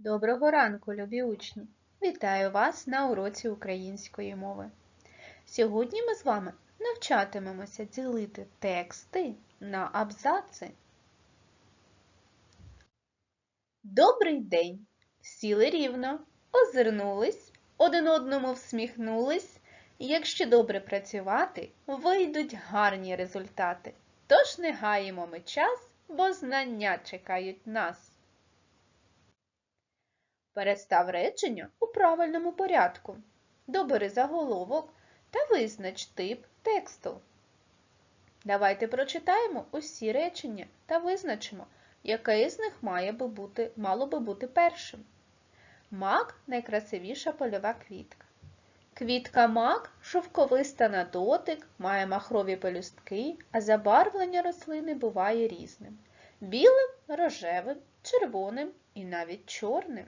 Доброго ранку, любі учні! Вітаю вас на уроці української мови. Сьогодні ми з вами навчатимемося ділити тексти на абзаци. Добрий день! Сіли рівно, озирнулись, один одному всміхнулись. Якщо добре працювати, вийдуть гарні результати. Тож не гаємо ми час, бо знання чекають нас. Перестав речення у правильному порядку. Добери заголовок та визнач тип тексту. Давайте прочитаємо усі речення та визначимо, яке з них має би бути, мало би бути першим. Мак найкрасивіша польова квітка. Квітка мак шовковиста на дотик, має махрові пелюстки, а забарвлення рослини буває різним білим, рожевим, червоним і навіть чорним.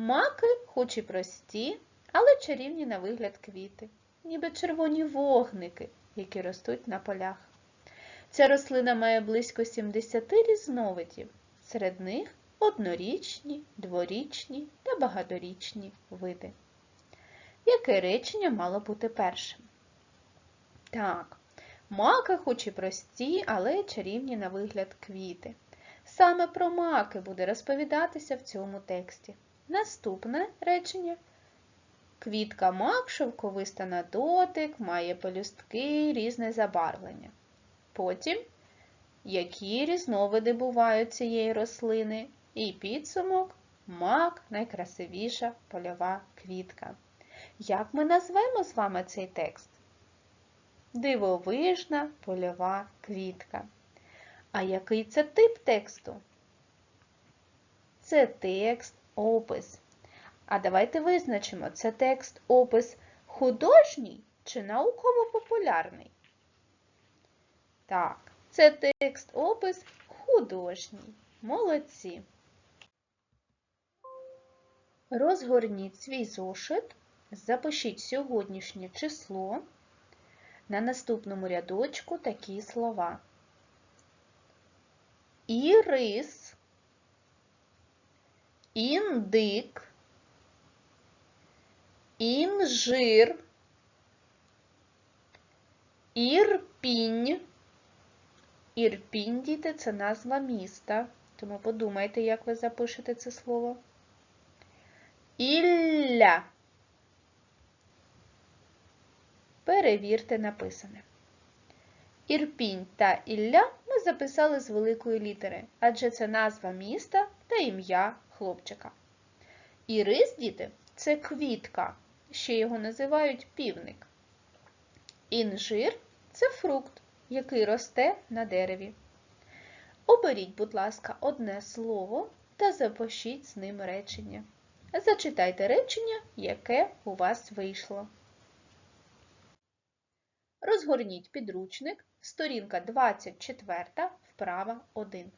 Маки, хоч і прості, але чарівні на вигляд квіти, ніби червоні вогники, які ростуть на полях. Ця рослина має близько 70 різновидів, серед них однорічні, дворічні та багаторічні види. Яке речення мало бути першим? Так, маки, хоч і прості, але чарівні на вигляд квіти. Саме про маки буде розповідатися в цьому тексті. Наступне речення. Квітка мак шовковиста на дотик, має пелюстки, різне забарвлення. Потім, які різновиди бувають цієї рослини, і підсумок мак найкрасивіша польова квітка. Як ми назвемо з вами цей текст? Дивовижна польова квітка. А який це тип тексту? Це текст опис. А давайте визначимо, це текст опис художній чи науково-популярний? Так, це текст опис художній. Молодці. Розгорніть свій зошит, запишіть сьогоднішнє число. На наступному рядочку такі слова. Ірис індик, інжир, ірпінь. Ірпінь, діти, це назва міста, тому подумайте, як ви запишете це слово. Ілля. Перевірте написане. Ірпінь та Ілля ми записали з великої літери, адже це назва міста та ім'я хлопчика. Ірис, діти, це квітка, ще його називають півник. Інжир це фрукт, який росте на дереві. Оберіть, будь ласка, одне слово та запишіть з ним речення. Зачитайте речення, яке у вас вийшло. Розгорніть підручник, сторінка 24, вправа 1.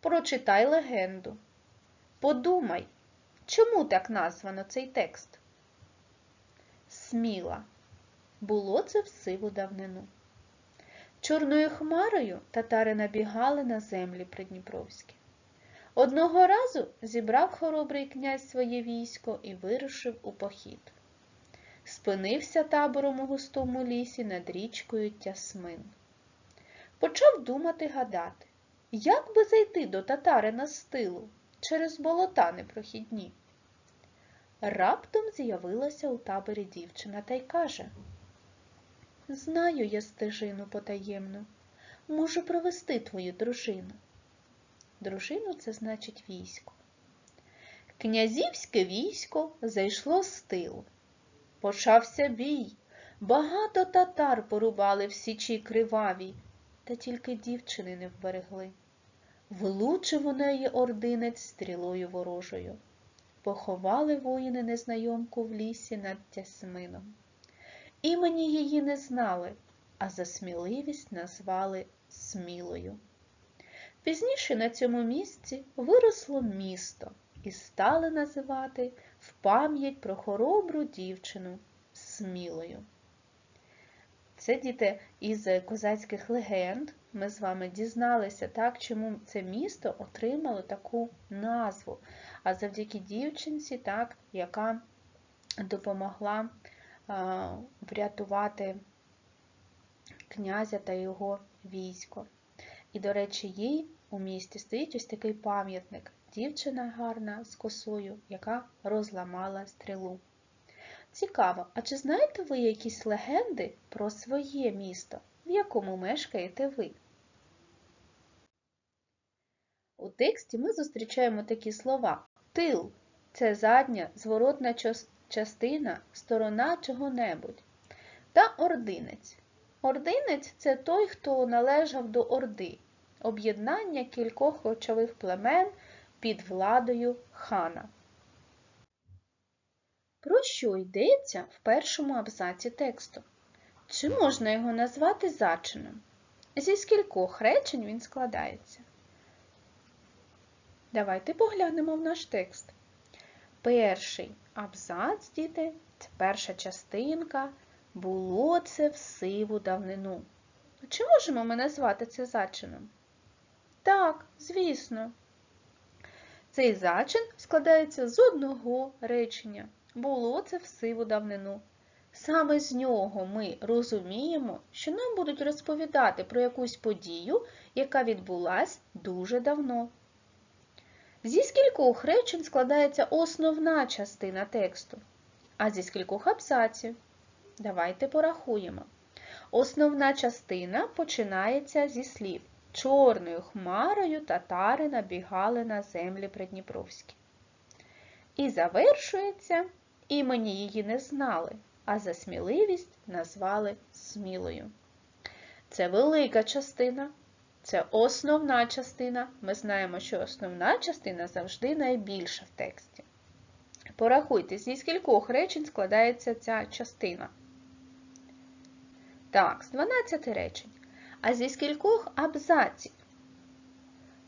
Прочитай легенду. Подумай, чому так названо цей текст? Сміла. Було це в сиву давнину. Чорною хмарою татари набігали на землі придніпровські. Одного разу зібрав хоробрий князь своє військо і вирушив у похід. Спинився табором у густому лісі над річкою Тясмин. Почав думати гадати, як би зайти до татарина з тилу через болота непрохідні. Раптом з'явилася у таборі дівчина та й каже Знаю я стежину потаємну, можу провести твою дружину. Дружину це значить військо. Князівське військо зайшло з тилу. Почався бій. Багато татар порубали в січі кривавій, та тільки дівчини не вберегли. Влучив у неї ординець стрілою ворожою. Поховали воїни незнайомку в лісі над Тясмином. Імені її не знали, а за сміливість назвали Смілою. Пізніше на цьому місці виросло місто і стали називати в пам'ять про хоробру дівчину Смілою. Це діти із козацьких легенд ми з вами дізналися, так, чому це місто отримало таку назву. А завдяки дівчинці, так, яка допомогла а, врятувати князя та його військо. І, до речі, їй у місті стоїть ось такий пам'ятник. Дівчина гарна з косою, яка розламала стрілу. Цікаво, а чи знаєте ви якісь легенди про своє місто, в якому мешкаєте ви? У тексті ми зустрічаємо такі слова. Тил це задня, зворотна частина, сторона чого-небудь. Та ординець. Ординець це той, хто належав до Орди, об'єднання кількох кочових племен під владою хана. Про що йдеться в першому абзаці тексту? Чи можна його назвати зачином? Зі скількох речень він складається? Давайте поглянемо в наш текст. Перший абзац, діти, це перша частинка. Було це в сиву давнину. Чи можемо ми назвати це зачином? Так, звісно. Цей зачин складається з одного речення. Було це в сиву давнину. Саме з нього ми розуміємо, що нам будуть розповідати про якусь подію, яка відбулась дуже давно. Зі скількох речень складається основна частина тексту, а зі скількох абзаців. Давайте порахуємо. Основна частина починається зі слів Чорною хмарою татари набігали на землі Придніпровські. І завершується імені її не знали, а за сміливість назвали Смілою. Це велика частина, це основна частина. Ми знаємо, що основна частина завжди найбільша в тексті. Порахуйте, зі скількох речень складається ця частина. Так, з 12 речень. А зі скількох абзаців?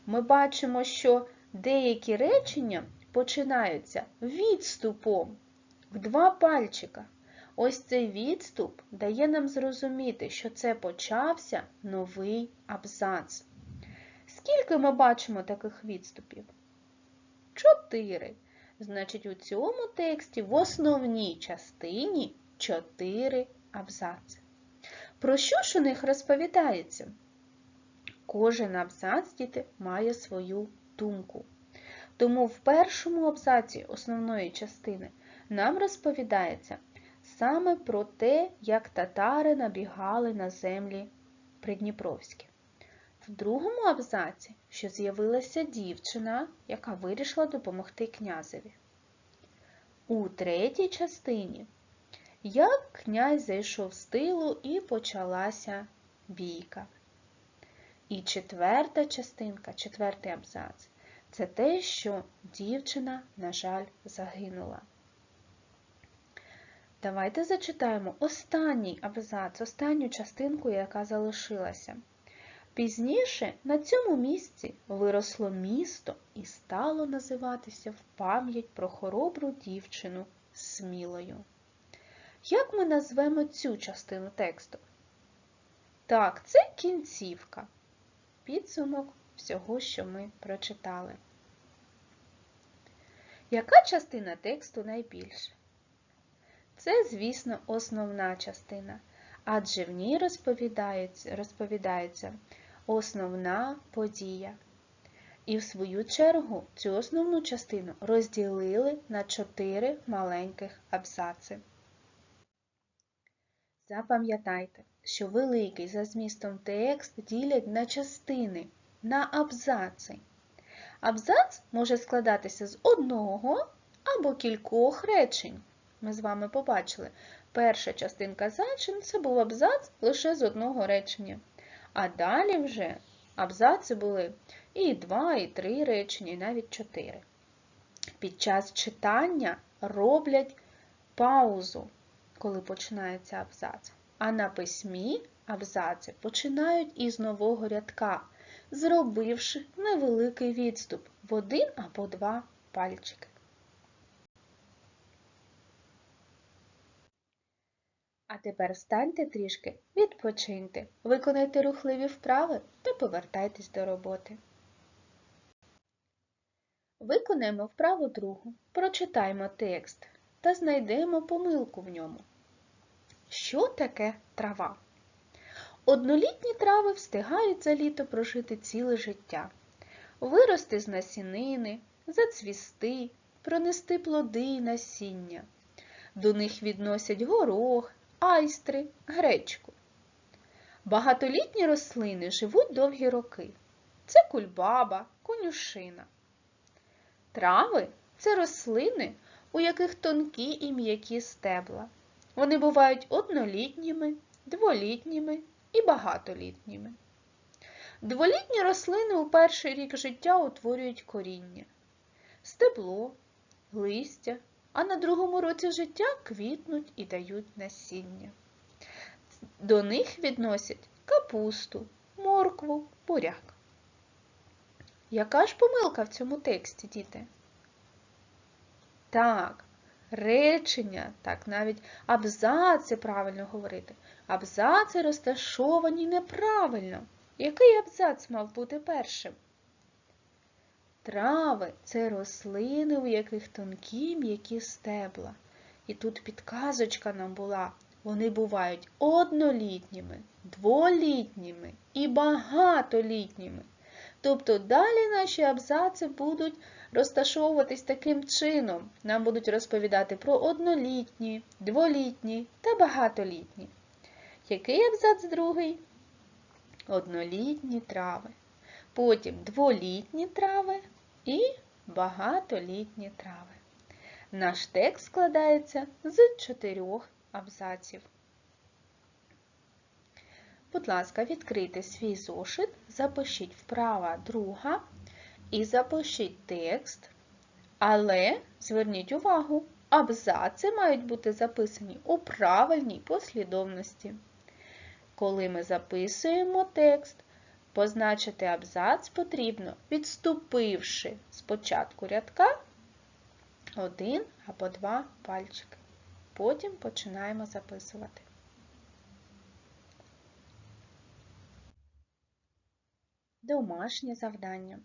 Ми бачимо, що деякі речення починаються відступом в два пальчика. Ось цей відступ дає нам зрозуміти, що це почався новий абзац. Скільки ми бачимо таких відступів? Чотири. Значить, у цьому тексті в основній частині чотири абзаци. Про що ж у них розповідається? Кожен абзац діти має свою думку. Тому в першому абзаці основної частини нам розповідається саме про те, як татари набігали на землі Придніпровські. В другому абзаці, що з'явилася дівчина, яка вирішила допомогти князеві. У третій частині як князь зайшов з тилу і почалася бійка. І четверта частинка, четвертий абзац це те, що дівчина, на жаль, загинула. Давайте зачитаємо останній абзац, останню частинку, яка залишилася. Пізніше на цьому місці виросло місто і стало називатися в пам'ять про хоробру дівчину Смілою. Як ми назвемо цю частину тексту? Так, це кінцівка. Підсумок всього, що ми прочитали. Яка частина тексту найбільша? Це, звісно, основна частина, адже в ній розповідається, розповідається основна подія. І в свою чергу цю основну частину розділили на чотири маленьких абзаци. Запам'ятайте, що великий за змістом текст ділять на частини, на абзаци. Абзац може складатися з одного або кількох речень. Ми з вами побачили, перша частинка зачин це був абзац лише з одного речення. А далі вже абзаци були і два, і три речення, і навіть чотири. Під час читання роблять паузу коли починається абзац. А на письмі абзаци починають із нового рядка, зробивши невеликий відступ в один або два пальчики. А тепер встаньте трішки, відпочиньте, виконайте рухливі вправи та повертайтесь до роботи. Виконаємо вправу другу, прочитаймо текст та знайдемо помилку в ньому. Що таке трава? Однолітні трави встигають за літо прожити ціле життя, вирости з насінини, зацвісти, пронести плоди і насіння. До них відносять горох, айстри, гречку. Багатолітні рослини живуть довгі роки. Це кульбаба, конюшина. Трави це рослини, у яких тонкі і м'які стебла. Вони бувають однолітніми, дволітніми і багатолітніми. Дволітні рослини у перший рік життя утворюють коріння, стебло, листя, а на другому році життя квітнуть і дають насіння. До них відносять капусту, моркву, буряк. Яка ж помилка в цьому тексті, діти? Так, речення, так, навіть абзаци правильно говорити. Абзаци розташовані неправильно. Який абзац мав бути першим? Трави це рослини, у яких тонкі м'які стебла. І тут підказочка нам була. Вони бувають однолітніми, дволітніми і багатолітніми. Тобто далі наші абзаци будуть розташовуватись таким чином. Нам будуть розповідати про однолітні, дволітні та багатолітні. Який абзац другий? Однолітні трави. Потім дволітні трави і багатолітні трави. Наш текст складається з чотирьох абзаців. Будь ласка, відкрийте свій зошит, запишіть вправа друга і запишіть текст, але зверніть увагу, абзаци мають бути записані у правильній послідовності. Коли ми записуємо текст, позначити абзац потрібно, відступивши з початку рядка один або два пальчики. Потім починаємо записувати. Домашнє завдання.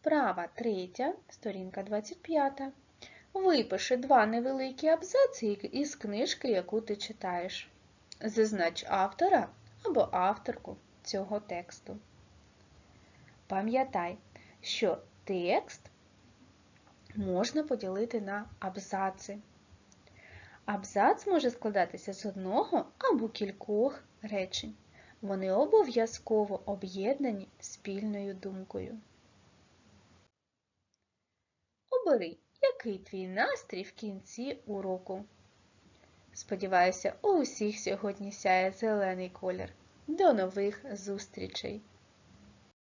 Вправа третя, сторінка 25. Випиши два невеликі абзаци із книжки, яку ти читаєш. Зазнач автора або авторку цього тексту. Пам'ятай, що текст можна поділити на абзаци. Абзац може складатися з одного або кількох речень. Вони обов'язково об'єднані спільною думкою. Обери, який твій настрій в кінці уроку. Сподіваюся, у усіх сьогодні сяє зелений колір. До нових зустрічей!